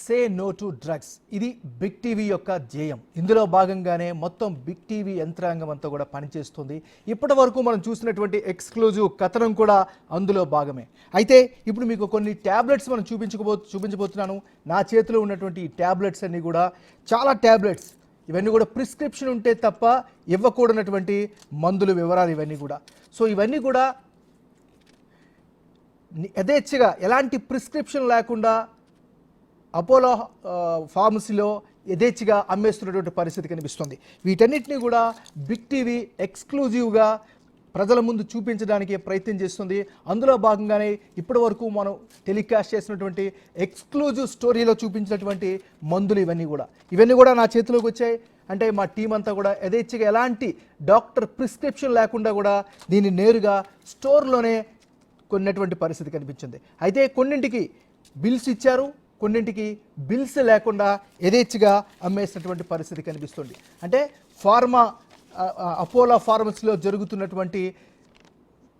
Say no to drugs. ఇది big TV యొక్క ధ్యేయం. ఇందులో భాగంగానే మొత్తం బిగ్ టీవీ యంత్రాంగం అంతా కూడా పనిచేస్తుంది. ఇప్పటి వరకు మనం చూసినటువంటి ఎక్స్క్లూజివ్ కథనం కూడా అందులో భాగమే. అయితే ఇప్పుడు మీకు కొన్ని ట్యాబ్లెట్స్ మనం చూపించబో చూపించబోతున్నాను. నా చేతిలో ఉన్నటువంటి ట్యాబ్లెట్స్ అన్నీ కూడా చాలా ట్యాబ్లెట్స్ ఇవన్నీ కూడా ప్రిస్క్రిప్షన్ ఉంటే తప్ప ఇవ్వకూడనటువంటి మందుల వివరాలు ఇవన్నీ కూడా. సో ఇవన్నీ కూడా యథేచ్ఛగా ఎలాంటి ప్రిస్క్రిప్షన్ లేకుండా అపోలో ఫార్మసీలో యథేచ్ఛగా అమ్మేస్తున్నటువంటి పరిస్థితి కనిపిస్తుంది. వీటన్నిటిని కూడా బిగ్ టీవీ ఎక్స్క్లూజివ్గా ప్రజల ముందు చూపించడానికి ప్రయత్నం చేస్తుంది. అందులో భాగంగానే ఇప్పటి వరకు మనం టెలికాస్ట్ చేసినటువంటి ఎక్స్క్లూజివ్ స్టోరీలో చూపించినటువంటి మందులు ఇవన్నీ కూడా. ఇవన్నీ కూడా నా చేతిలోకి వచ్చాయి. అంటే మా టీం అంతా కూడా యథేచ్ఛగా ఎలాంటి డాక్టర్ ప్రిస్క్రిప్షన్ లేకుండా కూడా దీన్ని నేరుగా స్టోర్లోనే కొన్నటువంటి పరిస్థితి కనిపించింది. అయితే కొన్నింటికి బిల్స్ ఇచ్చారు. కొన్నింటికి బిల్స్ లేకుండా యథేచ్ఛగా అమ్మేసినటువంటి పరిస్థితి కనిపిస్తుంది. అంటే ఫార్మా అపోలో ఫార్మసీలో జరుగుతున్నటువంటి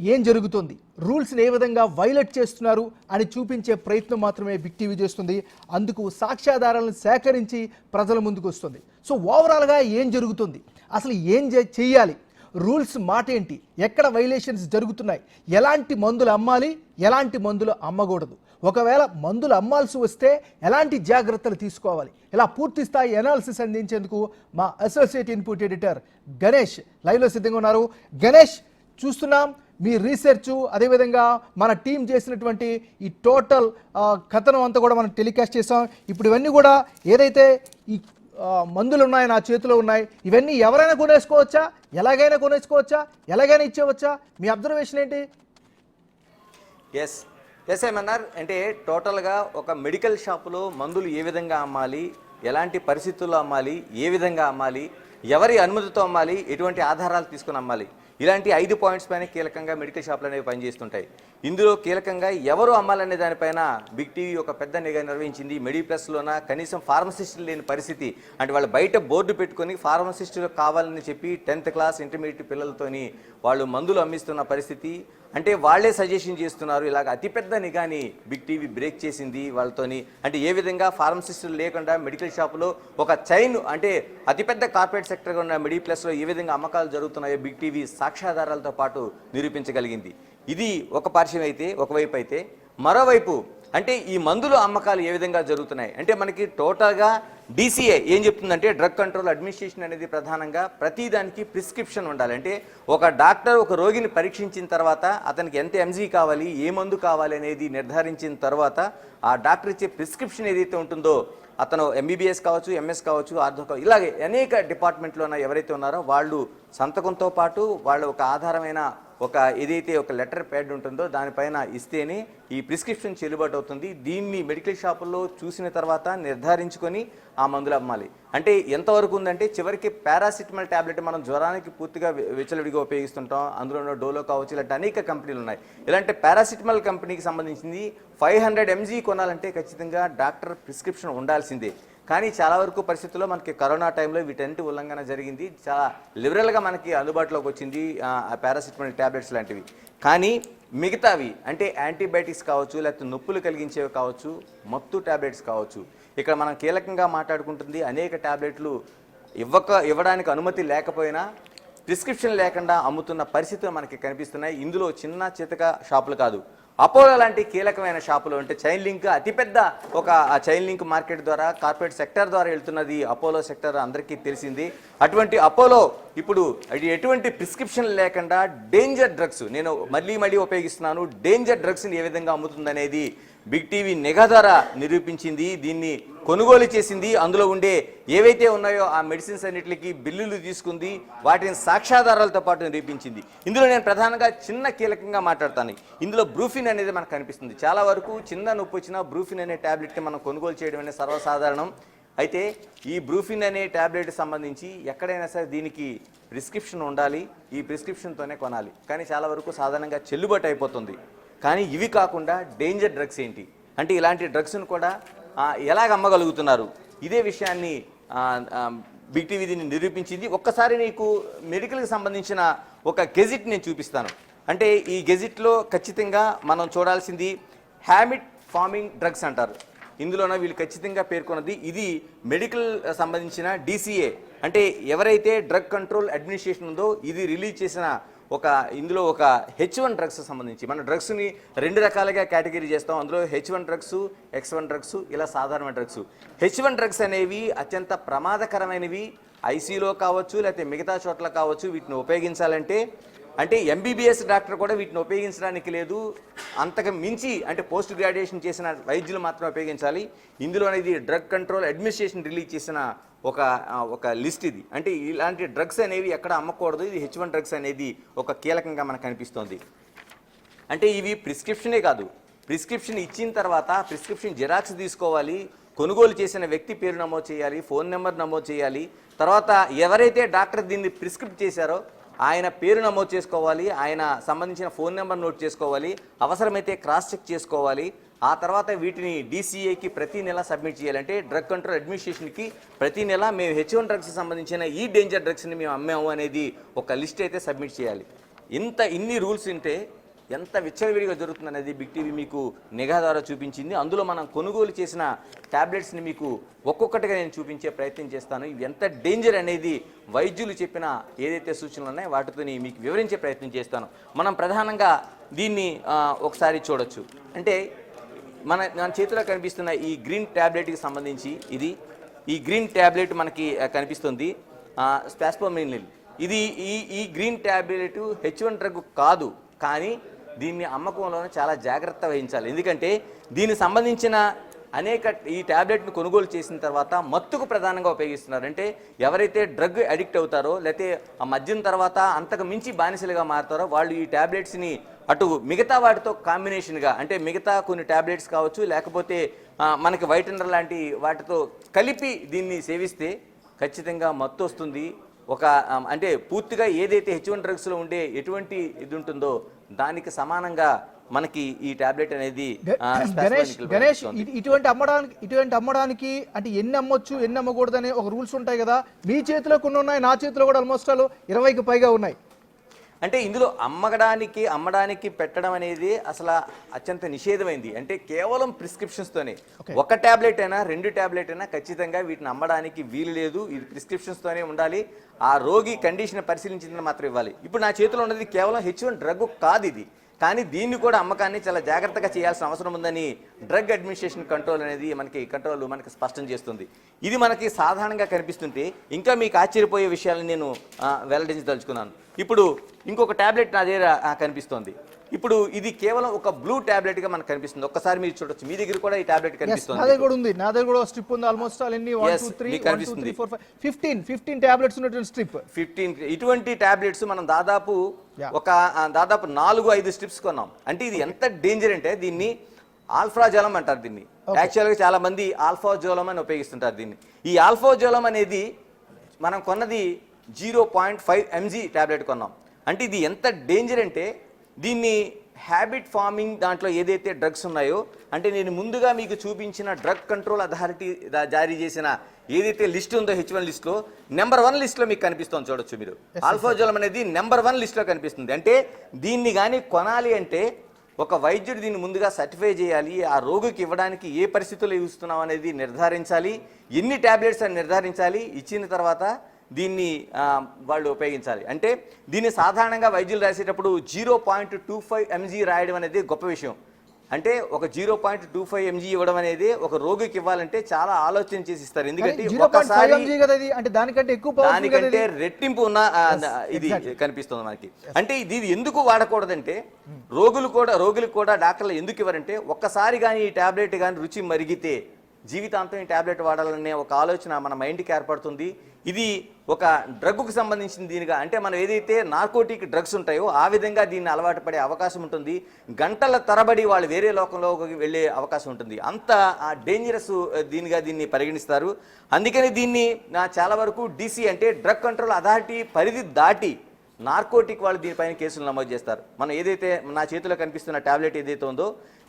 ఏం జరుగుతుంది? రూల్స్ని ఏ విధంగా వైలెట్ చేస్తున్నారు అని చూపించే ప్రయత్నం మాత్రమే బిగ్ టీవీ చేస్తుంది. అందుకు సాక్ష్యాధారాలను సేకరించి ప్రజల ముందుకు వస్తుంది. సో ఓవరాల్గా ఏం జరుగుతుంది? అసలు ఏం చే- రూల్స్ మాట ఏంటి? ఎక్కడ వైలేషన్స్ జరుగుతున్నాయి? ఎలాంటి మందులు అమ్మాలి? ఎలాంటి మందులు అమ్మకూడదు? ఒకవేళ మందులు అమ్మాల్సి వస్తే ఎలాంటి జాగ్రత్తలు తీసుకోవాలి? ఇలా పూర్తి స్థాయి ఎనాలిసిస్ అందించేందుకు మా అసోసియేట్ ఇన్పుట్ ఎడిటర్ గణేష్ లైవ్లో సిద్ధంగా ఉన్నారు. గణేష్ చూస్తున్నాం. మీ రీసెర్చ్ అదేవిధంగా మన టీం చేసినటువంటి ఈ టోటల్ కథనం అంతా కూడా మనం టెలికాస్ట్ చేసాం ఇప్పుడు ఇవన్నీ కూడా ఏదైతే ఈ మందులు ఉన్నాయి నా చేతిలో ఉన్నాయి ఇవన్నీ ఎవరైనా కొనేసుకోవచ్చా? ఎలాగైనా కొనేసుకోవచ్చా? ఎలాగైనా ఇచ్చేవచ్చా మీ అబ్జర్వేషన్ ఏంటి? ఎస్ ఎస్ అంటే టోటల్గా ఒక మెడికల్ షాపులో మందులు ఏ విధంగా అమ్మాలి ఎలాంటి పరిస్థితుల్లో అమ్మాలి ఏ విధంగా అమ్మాలి ఎవరి అనుమతితో అమ్మాలి ఎటువంటి ఆధారాలు తీసుకుని అమ్మాలి. ఇలాంటి ఐదు పాయింట్స్ పైన కీలకంగా మెడికల్ షాపులు అనేవి పనిచేస్తుంటాయి. ఇందులో కీలకంగా ఎవరు అమ్మాలనే దానిపైన బిగ్ టీవీ ఒక పెద్ద నిఘా నిర్వహించింది. మెడి ప్లస్లోన కనీసం ఫార్మసిస్టులు లేని పరిస్థితి. అంటే వాళ్ళు బయట బోర్డు పెట్టుకొని ఫార్మసిస్టులు కావాలని చెప్పి టెన్త్ క్లాస్ ఇంటర్మీడియట్ పిల్లలతోని వాళ్ళు మందులు అమ్మిస్తున్న పరిస్థితి. అంటే వాళ్ళే సజెషన్ చేస్తున్నారు ఇలాగ అతిపెద్ద నిఘాని బిగ్ టీవీ బ్రేక్ చేసింది వాళ్ళతోని. అంటే ఏ విధంగా ఫార్మసిస్టులు లేకుండా మెడికల్ షాపులో ఒక చైన్ అంటే అతిపెద్ద కార్పొరేట్ సెక్టర్గా ఉన్న మెడి ప్లస్లో ఏ విధంగా అమ్మకాలు జరుగుతున్నాయో బిగ్ టీవీ సాక్ష్యాధారాలతో పాటు నిరూపించగలిగింది. ఇది ఒక పార్శ్వం అయితే ఒకవైపు అయితే మరోవైపు అంటే ఈ మందుల అమ్మకాలు ఏ విధంగా జరుగుతున్నాయి? అంటే మనకి టోటల్గా డీసీఏ ఏం చెప్తుందంటే డ్రగ్ కంట్రోల్ అడ్మినిస్ట్రేషన్ అనేది ప్రధానంగా ప్రతిదానికి ప్రిస్క్రిప్షన్ ఉండాలి. అంటే ఒక డాక్టర్ ఒక రోగిని పరీక్షించిన తర్వాత అతనికి ఎంత ఎంజీ కావాలి ఏ మందు కావాలి అనేది నిర్ధారించిన తర్వాత ఆ డాక్టర్ ఇచ్చే ప్రిస్క్రిప్షన్ ఏదైతే ఉంటుందో అతను ఎంబీబీఎస్ కావచ్చు ఎంఎస్ కావచ్చు ఆర్థో కావచ్చు ఇలాగే అనేక డిపార్ట్మెంట్లో ఉన్న ఎవరైతే ఉన్నారో వాళ్ళు సంతకంతో పాటు వాళ్ళు ఒక ఆధారమైన ఒక ఏదైతే ఒక లెటర్ ప్యాడ్ ఉంటుందో దానిపైన ఇస్తేనే ఈ ప్రిస్క్రిప్షన్ చెల్లుబాటు అవుతుంది. దీన్ని మెడికల్ షాపుల్లో చూసిన తర్వాత నిర్ధారించుకొని ఆ మందులు అమ్మాలి. అంటే ఎంతవరకు ఉందంటే చివరికి పారాసిటమాల్ టాబ్లెట్ మనం జ్వరానికి పూర్తిగా విచలవిడిగా ఉపయోగిస్తుంటాం. అందులో డోలో కావచ్చు ఇలాంటి అనేక కంపెనీలు ఉన్నాయి. ఇలాంటి పారాసిటమాల్ కంపెనీకి సంబంధించింది ఫైవ్ హండ్రెడ్ ఎంజీ కొనాలంటే ఖచ్చితంగా డాక్టర్ ప్రిస్క్రిప్షన్ ఉండాల్సిందే. కానీ చాలా వరకు పరిస్థితుల్లో మనకి కరోనా టైంలో వీటన్నిటి ఉల్లంఘన జరిగింది. చాలా లిబరల్గా మనకి అందుబాటులోకి వచ్చింది పారాసిటమల్ పారాసిటమాల్ ట్యాబ్లెట్స్ లాంటివి. కానీ మిగతావి అంటే యాంటీబయాటిక్స్ కావచ్చు లేకపోతే నొప్పులు కలిగించేవి కావచ్చు మత్తు ట్యాబ్లెట్స్ కావచ్చు. ఇక్కడ మనం కీలకంగా మాట్లాడుకుంటుంది అనేక ట్యాబ్లెట్లు ఇవ్వక ఇవ్వడానికి అనుమతి లేకపోయినా ప్రిస్క్రిప్షన్ లేకుండా అమ్ముతున్న పరిస్థితులు మనకి కనిపిస్తున్నాయి. ఇందులో చిన్న చితక షాపులు కాదు. అపోలో లాంటి కీలకమైన షాపులు అంటే చైన్ లింక్ అతిపెద్ద ఒక చైన్ లింక్ మార్కెట్ ద్వారా కార్పొరేట్ సెక్టర్ ద్వారా వెళ్తున్నది అపోలో సెక్టర్ అందరికీ తెలిసింది. అటువంటి అపోలో ఇప్పుడు అది ఎటువంటి ప్రిస్క్రిప్షన్ లేకుండా డేంజర్ డ్రగ్స్ నేను మళ్ళీ మళ్ళీ ఉపయోగిస్తున్నాను డేంజర్ డ్రగ్స్ని ఏ విధంగా అమ్ముతుందనేది బిగ్ టీవీ నిఘా ద్వారా నిరూపించింది దీన్ని కొనుగోలు చేసింది. అందులో ఉండే ఏవైతే ఉన్నాయో ఆ మెడిసిన్స్ అన్నిటికి బిల్లులు తీసుకుంది వాటిని సాక్ష్యాధారాలతో పాటు నిరూపించింది. ఇందులో నేను ప్రధానంగా చిన్న కీలకంగా మాట్లాడతాను. ఇందులో బ్రూఫిన్ అనేది మనకు కనిపిస్తుంది. చాలా వరకు చిన్న నొప్పి వచ్చినా బ్రూఫిన్ అనే ట్యాబ్లెట్ని మనం కొనుగోలు చేయడం అనేది సర్వసాధారణం. అయితే ఈ బ్రూఫిన్ అనే ట్యాబ్లెట్ సంబంధించి ఎక్కడైనా సరే దీనికి ప్రిస్క్రిప్షన్ ఉండాలి. ఈ ప్రిస్క్రిప్షన్తోనే కొనాలి. కానీ చాలా వరకు సాధారణంగా చెల్లుబాటు అయిపోతుంది. కానీ ఇవి కాకుండా డేంజర్ డ్రగ్స్ ఏంటి? అంటే ఇలాంటి డ్రగ్స్ను కూడా ఎలాగ అమ్మగలుగుతున్నారు? ఇదే విషయాన్ని బిగ్ టీవీ దీన్ని నిరూపించింది. ఒక్కసారి నీకు మెడికల్కి సంబంధించిన ఒక గెజిట్ నేను చూపిస్తాను. అంటే ఈ గెజిట్లో ఖచ్చితంగా మనం చూడాల్సింది హ్యాబిట్ ఫార్మింగ్ డ్రగ్స్ అంటారు. ఇందులోన వీళ్ళు ఖచ్చితంగా పేర్కొన్నది ఇది మెడికల్ సంబంధించిన డీసీఏ అంటే ఎవరైతే డ్రగ్ కంట్రోల్ అడ్మినిస్ట్రేషన్ ఉందో ఇది రిలీజ్ చేసిన ఒక ఇందులో ఒక హెచ్ వన్ డ్రగ్స్ సంబంధించి మన డ్రగ్స్ని రెండు రకాలుగా కేటగిరీ చేస్తాం. అందులో H one drugs X one drugs ఇలా సాధారణ డ్రగ్స్ హెచ్ వన్ డ్రగ్స్ అనేవి అత్యంత ప్రమాదకరమైనవి. ఐసీలో కావచ్చు లేకపోతే మిగతా చోట్ల కావచ్చు వీటిని ఉపయోగించాలంటే అంటే ఎంబీబీఎస్ డాక్టర్ కూడా వీటిని ఉపయోగించడానికి లేదు. అంతకు మించి అంటే పోస్ట్ గ్రాడ్యుయేషన్ చేసిన వైద్యులు మాత్రమే ఉపయోగించాలి. ఇందులో అనేది డ్రగ్ కంట్రోల్ అడ్మినిస్ట్రేషన్ రిలీజ్ చేసిన ఒక ఒక లిస్ట్ ఇది. అంటే ఇలాంటి డ్రగ్స్ అనేవి ఎక్కడ అమ్మకూడదు. ఇది హెచ్ వన్ డ్రగ్స్ అనేది ఒక కీలకంగా మనకు కనిపిస్తోంది. అంటే ఇవి ప్రిస్క్రిప్షనే కాదు. ప్రిస్క్రిప్షన్ ఇచ్చిన తర్వాత ప్రిస్క్రిప్షన్ జిరాక్స్ తీసుకోవాలి. కొనుగోలు చేసిన వ్యక్తి పేరు నమోదు చేయాలి. ఫోన్ నెంబర్ నమోదు చేయాలి. తర్వాత ఎవరైతే డాక్టర్ దీన్ని ప్రిస్క్రిప్ట్ చేశారో ఆయన పేరు నమోదు చేసుకోవాలి. ఆయన సంబంధించిన ఫోన్ నెంబర్ నోట్ చేసుకోవాలి. అవసరమైతే క్రాస్ చెక్ చేసుకోవాలి. ఆ తర్వాత వీటిని డీసీఏకి ప్రతి నెల సబ్మిట్ చేయాలంటే డ్రగ్ కంట్రోల్ అడ్మినిస్ట్రేషన్కి ప్రతి నెల మేము హెచ్ వన్ డ్రగ్స్ సంబంధించిన ఈ డేంజర్ డ్రగ్స్ని మేము అమ్మాము అనేది ఒక లిస్ట్ అయితే సబ్మిట్ చేయాలి. ఇంత ఇన్ని రూల్స్ ఉంటే ఎంత విచ్చలవిడిగా జరుగుతుంది అనేది బిగ్ టీవీ మీకు నిఘా ద్వారా చూపించింది. అందులో మనం కొనుగోలు చేసిన ట్యాబ్లెట్స్ని మీకు ఒక్కొక్కటిగా నేను చూపించే ప్రయత్నం చేస్తాను. ఇవి ఎంత డేంజర్ అనేది వైద్యులు చెప్పిన ఏదైతే సూచనలు ఉన్నాయో వాటితో మీకు వివరించే ప్రయత్నం చేస్తాను. మనం ప్రధానంగా దీన్ని ఒకసారి చూడొచ్చు. అంటే మన మన చేతిలో కనిపిస్తున్న ఈ గ్రీన్ ట్యాబ్లెట్కి సంబంధించి ఇది ఈ గ్రీన్ ట్యాబ్లెట్ మనకి కనిపిస్తుంది. స్పాస్పోమినిల్ ఇది ఈ ఈ green tablet H one drug కాదు కానీ దీన్ని అమ్మకంలోనే చాలా జాగ్రత్త వహించాలి. ఎందుకంటే దీనికి సంబంధించిన అనేక ఈ ట్యాబ్లెట్ను కొనుగోలు చేసిన తర్వాత మత్తుకు ప్రధానంగా ఉపయోగిస్తున్నారు. అంటే ఎవరైతే డ్రగ్ అడిక్ట్ అవుతారో లేకపోతే ఆ మద్యం తర్వాత అంతకు మించి బానిసలుగా మారుతారో వాళ్ళు ఈ ట్యాబ్లెట్స్ని అటు మిగతా వాటితో కాంబినేషన్గా అంటే మిగతా కొన్ని ట్యాబ్లెట్స్ కావచ్చు లేకపోతే మనకి వైటనర్ లాంటి వాటితో కలిపి దీన్ని సేవిస్తే ఖచ్చితంగా మత్తు వస్తుంది ఒక అంటే పూర్తిగా ఏదైతే హెచ్ వన్ డ్రగ్స్లో ఉండే ఎటువంటి ఇది ఉంటుందో దానికి సమానంగా మనకి ఈ టాబ్లెట్ అనేది గణేష్ గణేష్ ఇటువంటి అమ్మడానికి ఇటువంటి అమ్మడానికి అంటే ఎన్ని అమ్మొచ్చు ఎన్ని అమ్మకూడదు అనే ఒక రూల్స్ ఉంటాయి కదా. మీ చేతిలో కొన్ని ఉన్నాయి నా చేతిలో కూడా ఆల్మోస్ట్ ఆల్ ఇరవైకి పైగా ఉన్నాయి. అంటే ఇందులో అమ్మడానికి అమ్మడానికి పెట్టడం అనేది అసలు అత్యంత నిషేధమైంది. అంటే కేవలం ప్రిస్క్రిప్షన్స్తోనే. ఒక టాబ్లెట్ అయినా రెండు టాబ్లెట్ అయినా ఖచ్చితంగా వీటిని అమ్మడానికి వీలు లేదు. ఇది ప్రిస్క్రిప్షన్స్తోనే ఉండాలి. ఆ రోగి కండిషన్ పరిశీలించిన మాత్రం ఇవ్వాలి. ఇప్పుడు నా చేతిలో ఉన్నది కేవలం హెచ్ డ్రగ్ కాదు ఇది. కానీ దీన్ని కూడా అమ్మకాన్ని చాలా జాగ్రత్తగా చేయాల్సిన అవసరం ఉందని డ్రగ్ అడ్మినిస్ట్రేషన్ కంట్రోల్ అనేది మనకి కంట్రోల్ మనకి స్పష్టం చేస్తుంది. ఇది మనకి సాధారణంగా కనిపిస్తుంటే ఇంకా మీకు ఆశ్చర్యపోయే విషయాలను నేను వెల్లడించదలుచుకున్నాను. ఇప్పుడు ఇంకొక టాబ్లెట్ నా దగ్గర కనిపిస్తోంది. ఇప్పుడు ఇది కేవలం ఒక బ్లూ టాబ్లెట్గా మనకు కనిపిస్తుంది. ఒక్కసారి మీరు చూడొచ్చు. మీ దగ్గర కూడా ఈ టాబ్లెట్ Yes, నా కనిపిస్తుంది. దగ్గర కూడా ఉంది. నా దగ్గర కూడా స్ట్రిప్ ఉంది ఆల్మోస్ట్ ఆల్ ఎన్ని వన్ Yes, టూ త్రీ మీకు వన్ టూ కనిపిస్తుంది. Three four five fifteen fifteen tablets ఉన్నటువంటి స్ట్రిప్ ఫిఫ్టీన్ ఇటువంటి టాబ్లెట్స్ మనం దాదాపు. ఒక దాదాపు నాలుగు ఐదు స్ట్రిప్స్ కొన్నాం. అంటే ఇది ఎంత డేంజర్ అంటే దీన్ని ఆల్ఫ్రాజోలం అంటారు దీన్ని. యాక్చువల్గా చాలా మంది ఆల్ఫాజోలం అని ఉపయోగిస్తుంటారు దీన్ని. ఈ ఆల్ఫాజోలం అనేది మనం కొన్నది zero point five mg tablet కొన్నాం. అంటే ఇది ఎంత డేంజర్ అంటే దీన్ని హ్యాబిట్ ఫార్మింగ్ దాంట్లో ఏదైతే డ్రగ్స్ ఉన్నాయో అంటే నేను ముందుగా మీకు చూపించిన డ్రగ్ కంట్రోల్ అథారిటీ జారీ చేసిన ఏదైతే లిస్ట్ ఉందో హెచ్ వన్ లిస్ట్లో నెంబర్ వన్ లిస్ట్లో మీకు కనిపిస్తుంది చూడొచ్చు మీరు. ఆల్ఫాజోలం అనేది నెంబర్ వన్ లిస్ట్లో కనిపిస్తుంది. అంటే దీన్ని కానీ కొనాలి అంటే ఒక వైద్యుడు దీన్ని ముందుగా సర్టిఫై చేయాలి ఆ రోగికి ఇవ్వడానికి ఏ పరిస్థితుల్లో ఇస్తున్నాం అనేది నిర్ధారించాలి ఎన్ని ట్యాబ్లెట్స్ అని నిర్ధారించాలి ఇచ్చిన తర్వాత దీన్ని వాళ్ళు ఉపయోగించాలి. అంటే దీన్ని సాధారణంగా వైద్యులు రాసేటప్పుడు zero point two five mg రాయడం అనేది గొప్ప విషయం. అంటే ఒక zero point two five mg ఇవ్వడం అనేది ఒక రోగికి ఇవ్వాలంటే చాలా ఆలోచన చేసి ఇస్తారు. ఎందుకంటే ఒకసారి అంటే దానికంటే ఎక్కువ దానికంటే రెట్టింపు ఉన్న ఇది కనిపిస్తుంది మనకి. అంటే ఇది ఇది ఎందుకు వాడకూడదంటే రోగులు కూడా రోగులకు కూడా డాక్టర్లు ఎందుకు ఇవ్వరంటే ఒక్కసారి కానీ ఈ టాబ్లెట్ కానీ రుచి మరిగితే జీవితాంతం ఈ ట్యాబ్లెట్ వాడాలనే ఒక ఆలోచన మన మైండ్కి ఏర్పడుతుంది. ఇది ఒక డ్రగ్కు సంబంధించిన దీనిగా అంటే మనం ఏదైతే నార్కోటిక్ డ్రగ్స్ ఉంటాయో ఆ విధంగా దీన్ని అలవాటు పడే అవకాశం ఉంటుంది. గంటల తరబడి వాళ్ళు వేరే లోకంలోకి వెళ్ళే అవకాశం ఉంటుంది. అంత ఆ డేంజరస్ దీనిగా దీన్ని పరిగణిస్తారు. అందుకని దీన్ని నా చాలా వరకు డీసీ అంటే డ్రగ్ కంట్రోల్ అథారిటీ పరిధి దాటి నార్కోటిక్ వాళ్ళు దీనిపైన కేసులు నమోదు చేస్తారు. మనం ఏదైతే నా చేతిలో కనిపిస్తున్న టాబ్లెట్ ఏదైతే ఉందో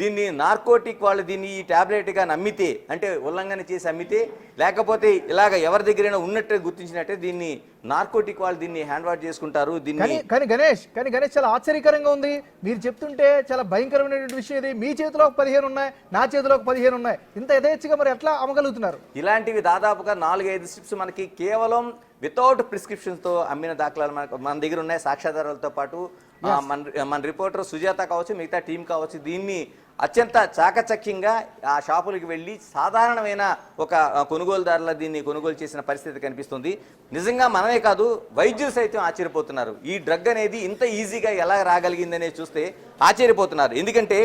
దీన్ని నార్కోటిక్ వాళ్ళు దీన్ని ఈ టాబ్లెట్గా నమ్మితే అంటే ఉల్లంఘన చేసి అమ్మితే లేకపోతే ఇలాగ ఎవరి దగ్గరైనా ఉన్నట్టే గుర్తించినట్టే దీన్ని నార్కోటిక్ వాళ్ళు దీన్ని హ్యాండ్ వాష్ చేసుకుంటారు. దీన్ని కానీ గణేష్ కానీ గణేష్ చాలా ఆశ్చర్యకరంగా ఉంది. మీరు చెప్తుంటే చాలా భయంకరమైనటువంటి విషయం ఇది. మీ చేతిలో ఒక పదిహేను ఉన్నాయి నా చేతిలో పదిహేను ఉన్నాయి. ఇంత యథేచ్ఛగా మరి ఎట్లా అమ్మగలుగుతున్నారు? ఇలాంటివి దాదాపుగా నాలుగైదు స్ట్రిప్స్ మనకి కేవలం వితౌట్ ప్రిస్క్రిప్షన్స్తో అమ్మిన దాఖలాలు మనకు మన దగ్గర ఉన్నాయి సాక్ష్యాధారాలతో పాటు మన మన రిపోర్టర్ సుజాత కావచ్చు మిగతా టీం కావచ్చు దీన్ని అత్యంత చాకచక్యంగా ఆ షాపులకు వెళ్ళి సాధారణమైన ఒక కొనుగోలుదారుల దీన్ని కొనుగోలు చేసిన పరిస్థితి కనిపిస్తుంది. నిజంగా మనమే కాదు వైద్యులు సైతం ఆశ్చర్యపోతున్నారు. ఈ డ్రగ్ అనేది ఇంత ఈజీగా ఎలా రాగలిగిందనే చూస్తే ఆశ్చర్యపోతున్నారు. ఎందుకంటే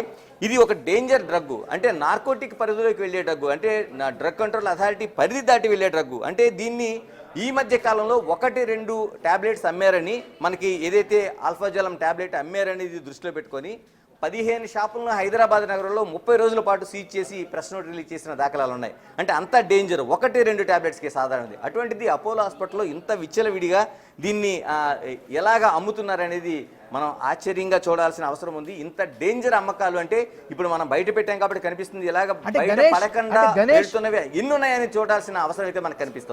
ఇది ఒక డేంజర్ డ్రగ్ అంటే నార్కోటిక్ పరిధిలోకి వెళ్ళే డ్రగ్ అంటే డ్రగ్ కంట్రోల్ అథారిటీ పరిధి దాటి వెళ్ళే డ్రగ్ అంటే దీన్ని ఈ మధ్య కాలంలో ఒకటి రెండు టాబ్లెట్స్ అమ్మారని మనకి ఏదైతే ఆల్ఫాజలం టాబ్లెట్ అమ్మారనేది దృష్టిలో పెట్టుకొని పదిహేను షాపులను హైదరాబాద్ నగరంలో ముప్పై రోజుల పాటు సీజ్ చేసి ప్రెస్ నోట్ రిలీజ్ చేసిన దాఖలాలు ఉన్నాయి అంటే అంత డేంజర్ ఒకటి రెండు టాబ్లెట్స్కి సాధారణది. అటువంటిది అపోలో హాస్పిటల్లో ఇంత విచ్చలవిడిగా దీన్ని ఎలాగా అమ్ముతున్నారనేది మనం ఆశ్చర్యంగా చూడాల్సిన అవసరం ఉంది. ఇంత డేంజర్ అమ్మకాలు అంటే ఇప్పుడు మనం బయట పెట్టాం కాబట్టి కనిపిస్తుంది. ఎలాగ బయట పడకుండా ఎన్ని ఉన్నాయని చూడాల్సిన అవసరం అయితే మనకు కనిపిస్తుంది.